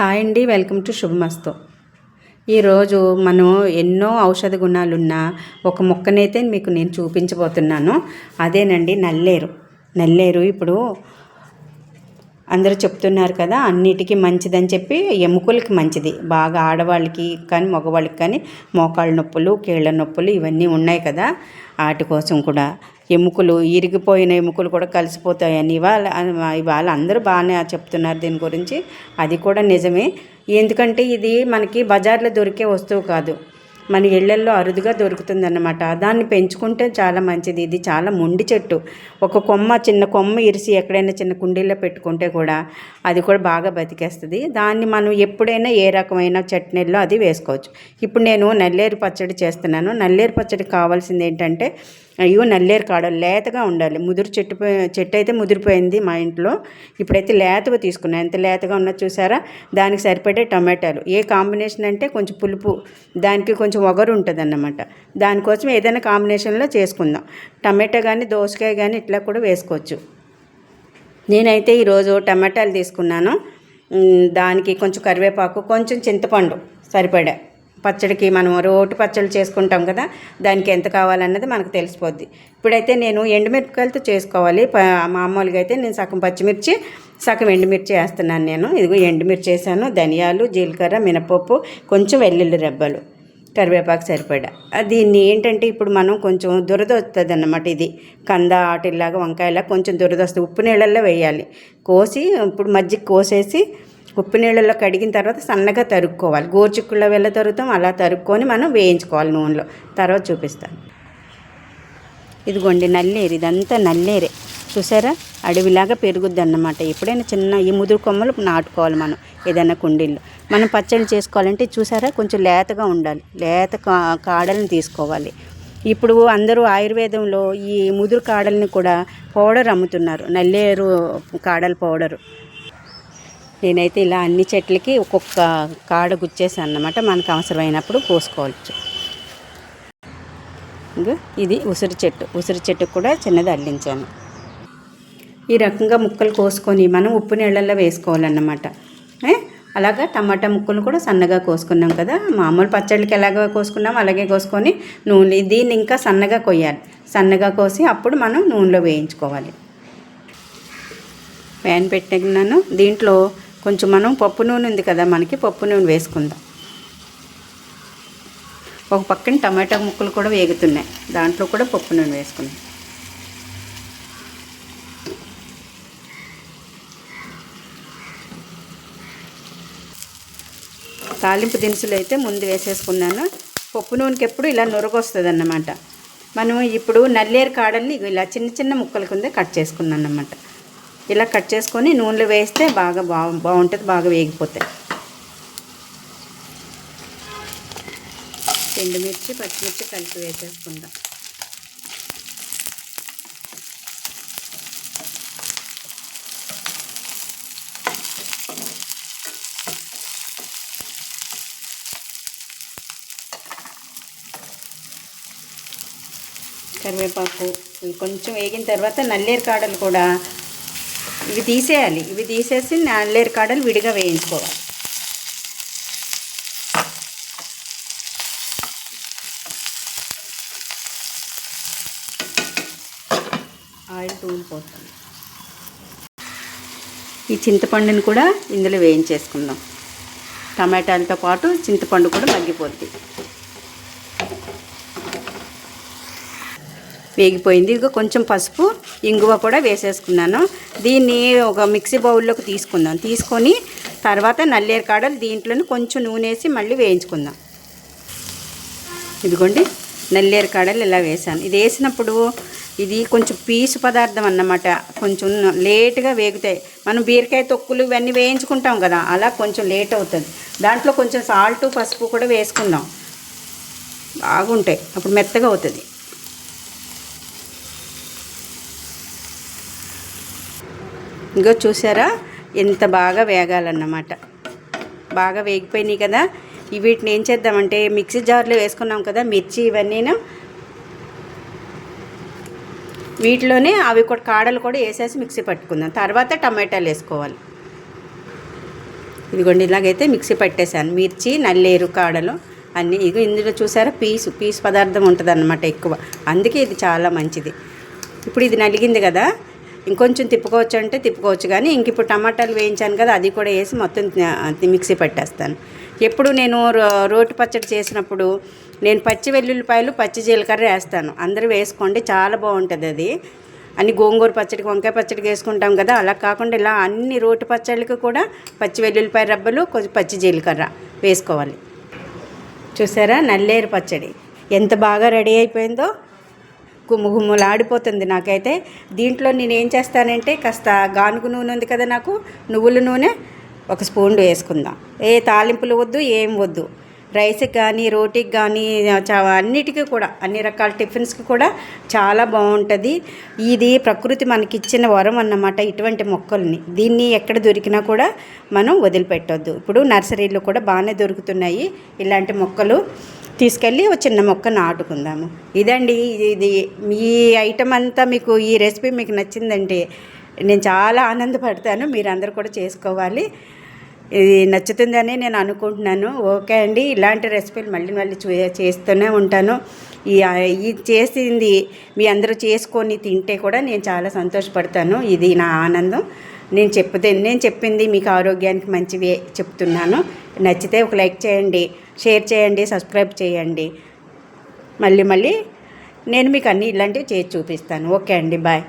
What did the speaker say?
Hi అండి welcome to శుభమస్తు. ఈరోజు మనం ఎన్నో ఔషధ గుణాలున్న ఒక మొక్కనైతే మీకు నేను చూపించబోతున్నాను. అదేనండి నల్లేరు. నల్లేరు ఇప్పుడు అందరూ చెప్తున్నారు కదా అన్నిటికీ మంచిదని చెప్పి ఎముకలకి మంచిది. బాగా ఆడవాళ్ళకి కానీ మగవాళ్ళకి కానీ మోకాళ్ళ నొప్పులు కీళ్ళ నొప్పులు ఇవన్నీ ఉన్నాయి కదా వాటి కోసం కూడా. ఎముకలు ఇరిగిపోయిన ఎముకలు కూడా కలిసిపోతాయని ఇవాళ ఇవాళ అందరూ బాగానే చెప్తున్నారు దీని గురించి. అది కూడా నిజమే. ఎందుకంటే ఇది మనకి బజార్లో దొరికే వస్తువు కాదు. మన ఇళ్ళల్లో అరుదుగా దొరుకుతుందన్నమాట. దాన్ని పెంచుకుంటే చాలా మంచిది. ఇది చాలా మొండి చెట్టు. ఒక కొమ్మ చిన్న కొమ్మ ఇరిసి ఎక్కడైనా చిన్న కుండీల్లో పెట్టుకుంటే కూడా అది కూడా బాగా బతికేస్తుంది. దాన్ని మనం ఎప్పుడైనా ఏ రకమైన చట్నీల్లో అది వేసుకోవచ్చు. ఇప్పుడు నేను నల్లేరు పచ్చడి చేస్తున్నాను. నల్లేరు పచ్చడి కావాల్సింది ఏంటంటే అయ్యో నల్లేరు కాడ లేతగా ఉండాలి. ముదురు చెట్టు చెట్టు అయితే ముదిరిపోయింది మా ఇంట్లో. ఇప్పుడైతే లేతగా తీసుకున్నాను ఎంత లేతగా ఉన్నది చూసారా? దానికి సరిపడే టమాటాలు. ఏ కాంబినేషన్ అంటే కొంచెం పులుపు దానికి కొంచెం ఒగరు ఉంటుంది అన్నమాట దానికోసం ఏదైనా కాంబినేషన్లో చేసుకుందాం. టమాటా కానీ దోసకాయ కానీ ఇట్లా కూడా వేసుకోవచ్చు. నేనైతే ఈరోజు టమాటాలు తీసుకున్నాను. దానికి కొంచెం కరివేపాకు కొంచెం చింతపండు సరిపడా. పచ్చడికి మనం రోటి పచ్చడి చేసుకుంటాం కదా దానికి ఎంత కావాలన్నది మనకు తెలిసిపోద్ది. ఇప్పుడైతే నేను ఎండుమిరపకాయలతో చేసుకోవాలి. మామూలుగా అయితే నేను సగం పచ్చిమిర్చి సగం ఎండుమిర్చి వేస్తున్నాను నేను. ఇదిగో ఎండుమిర్చి వేసాను. ధనియాలు జీలకర్ర మినపప్పు కొంచెం వెల్లుల్లి రెబ్బలు. కరివేపాకు సరిపడా. దీన్ని ఏంటంటే ఇప్పుడు మనం కొంచెం దురద వస్తుంది అన్నమాట ఇది. కంద ఆటిల్లాగా వంకాయలా కొంచెం దురద వస్తుంది. ఉప్పు నీళ్ళల్లో వేయాలి. కోసి ఇప్పుడు మజ్జిగ కోసేసి ఉప్పు నీళ్ళలో కడిగిన తర్వాత సన్నగా తరుక్కోవాలి. గోరుచిక్కుల్లో వెళ్ళ తరుగుతాం అలా తరుక్కొని మనం వేయించుకోవాలి నూనెలో. తర్వాత చూపిస్తాను. ఇదిగోండి నల్లేరు. ఇదంతా నల్లేరే. చూసారా? అడవిలాగా పెరుగుద్ది అన్నమాట ఎప్పుడైనా చిన్న ఈ ముదురు కొమ్మలు నాటుకోవాలి మనం. ఏదైనా కుండీల్లో. మనం పచ్చళ్ళు చేసుకోవాలంటే చూసారా కొంచెం లేతగా ఉండాలి. లేత కాడలను తీసుకోవాలి. ఇప్పుడు అందరూ ఆయుర్వేదంలో ఈ ముదురు కాడల్ని కూడా పౌడర్ అమ్ముతున్నారు. నల్లేరు కాడల పౌడరు. నేనైతే ఇలా అన్ని చెట్లకి ఒక్కొక్క కాడ గుచ్చేసాను అన్నమాట. మనకు అవసరమైనప్పుడు కోసుకోవచ్చు ఇంకా ఇది ఉసిరి చెట్టు. ఉసిరి చెట్టు కూడా చిన్నది అల్లించాను. ఈ రకంగా ముక్కలు కోసుకొని మనం ఉప్పు నీళ్ళల్లో వేసుకోవాలన్నమాట. అలాగా టమాటా ముక్కలు కూడా సన్నగా కోసుకున్నాం కదా. మామూలు పచ్చళ్ళకి ఎలాగ కోసుకున్నాం అలాగే కోసుకొని నూనె దీన్ని ఇంకా సన్నగా కొయ్యాలి. సన్నగా కోసి అప్పుడు మనం నూనెలో వేయించుకోవాలి. ప్యాన్ పెట్టినాను. దీంట్లో కొంచెం మనం పప్పు నూనె ఉంది కదా మనకి పప్పు నూనె వేసుకుందాం. ఒక పక్కన టమాటా ముక్కలు కూడా వేగుతున్నాయి. దాంట్లో కూడా పప్పు నూనె వేసుకుందాం. తాలింపు దినుసులు అయితే ముందు వేసేసుకున్నాను. పప్పు నూనెకి ఎప్పుడు ఇలా నొరగొస్తుంది అన్నమాట మనం ఇప్పుడు నల్లేరు కాడల్ని ఇలా చిన్న చిన్న ముక్కల కింద కట్ చేసుకున్నాను అన్నమాట ఇలా కట్ చేసుకొని నూనెలో వేస్తే బాగా బాగు బాగుంటుంది బాగా వేగిపోతాయి. ఎండుమిర్చి పచ్చిమిర్చి కలిపి వేసేసుకుందాం. కరివేపాకు కొంచెం వేగిన తర్వాత నల్లేరు కాడలు కూడా ఇవి తీసేయాలి. ఇవి తీసేసి నల్లేరు కాడలు విడిగా వేయించుకోవాలి. ఆయిల్ తూలిపోతుంది ఈ చింతపండుని కూడా ఇందులో వేయించేసుకుందాం. టమాటాలతో పాటు చింతపండు కూడా మగ్గిపోద్ది. వేగిపోయింది. ఇదిగో కొంచెం పసుపు ఇంగువ కూడా వేసేసుకున్నాను. దీన్ని ఒక మిక్సీ బౌల్లోకి తీసుకుందాం. తీసుకొని తర్వాత నల్లేరు కాడలు దీంట్లోని కొంచెం నూనె వేసి మళ్ళీ వేయించుకుందాం. ఇదిగోండి నల్లేరు కాడలు ఇలా వేసాను ఇది వేసినప్పుడు ఇది కొంచెం పీసు పదార్థం అన్నమాట. కొంచెం లేట్గా వేగుతాయి. మనం బీరకాయ తొక్కులు ఇవన్నీ వేయించుకుంటాం కదా అలా కొంచెం లేట్ అవుతుంది. దాంట్లో కొంచెం సాల్ట్ పసుపు కూడా వేసుకుందాం. బాగుంటాయి. అప్పుడు మెత్తగా అవుతుంది. ఇంకో చూసారా? ఎంత బాగా వేగాలన్నమాట. బాగా వేగిపోయినాయి కదా. వీటిని ఏం చేద్దామంటే మిక్సీ జార్లో వేసుకున్నాం కదా మిర్చి ఇవన్నీను. వీటిలోనే అవి కూడా కాడలు కూడా వేసేసి మిక్సీ పట్టుకుందాం. తర్వాత టమాటాలు వేసుకోవాలి. ఇదిగోండి ఇలాగైతే మిక్సీ పట్టేశాను. మిర్చి నల్లేరు కాడలు అన్నీ. ఇది ఇందులో చూసారా? పీసు పీసు పదార్థం ఉంటుంది అన్నమాట ఎక్కువ. అందుకే ఇది చాలా మంచిది. ఇప్పుడు ఇది నలిగింది కదా. ఇంకొంచెం తిప్పుకోవచ్చు అంటే తిప్పుకోవచ్చు కానీ ఇంక ఇప్పుడు టమాటాలు వేయించాను కదా అది కూడా వేసి మొత్తం మిక్సీ పట్టేస్తాను. ఎప్పుడు నేను రో- రోటి పచ్చడి చేసినప్పుడు నేను పచ్చి వెల్లుల్లిపాయలు పచ్చి జీలకర్ర వేస్తాను. అందరూ వేసుకోండి చాలా బాగుంటుంది అది. అన్ని గోంగూర పచ్చడికి వంకాయ పచ్చడికి వేసుకుంటాం కదా అలా కాకుండా ఇలా అన్ని రోటి పచ్చళ్ళకి కూడా పచ్చి వెల్లుల్లిపాయ రబ్బలు కొంచెం పచ్చి జీలకర్ర వేసుకోవాలి. చూసారా? నల్లేరు పచ్చడి. ఎంత బాగా రెడీ అయిపోయిందో. గుమ్ముగుమ్ములాడిపోతుంది నాకైతే. దీంట్లో నేను ఏం చేస్తానంటే కాస్త గానుగు నూనె ఉంది కదా నాకు నువ్వుల నూనె ఒక స్పూన్ వేసుకుందాం. ఏ తాలింపులు వద్దు ఏం వద్దు. రైస్కి కానీ రోటీకి కానీ అన్నిటికీ కూడా అన్ని రకాల టిఫిన్స్కి కూడా చాలా బాగుంటుంది. ఇది ప్రకృతి మనకిచ్చిన వరం అన్నమాట ఇటువంటి మొక్కల్ని. దీన్ని ఎక్కడ దొరికినా కూడా మనం వదిలిపెట్టొద్దు. ఇప్పుడు నర్సరీలో కూడా బాగానే దొరుకుతున్నాయి ఇలాంటి మొక్కలు. తీసుకెళ్ళి ఒక చిన్న మొక్క నాటుకుందాము. ఇదండి ఇది ఈ ఐటమ్ అంతా మీకు ఈ రెసిపీ మీకు నచ్చిందంటే నేను చాలా ఆనందపడతాను. మీరందరూ కూడా చేసుకోవాలి. ఇది నచ్చుతుందని నేను అనుకుంటున్నాను. ఓకే అండి ఇలాంటి రెసిపీలు మళ్ళీ మళ్ళీ చూ చేస్తూనే ఉంటాను. ఈ ఈ చేసింది మీ అందరూ చేసుకొని తింటే కూడా నేను చాలా సంతోషపడతాను. ఇది నా ఆనందం. నేను చెప్తే నేను చెప్పింది మీకు ఆరోగ్యానికి మంచివే చెప్తున్నాను. నచ్చితే ఒక లైక్ చేయండి. షేర్ చేయండి సబ్స్క్రైబ్ చేయండి. మళ్ళీ మళ్ళీ నేను మీకు అన్నీ ఇలాంటివి చేసి చూపిస్తాను. ఓకే అండి బాయ్.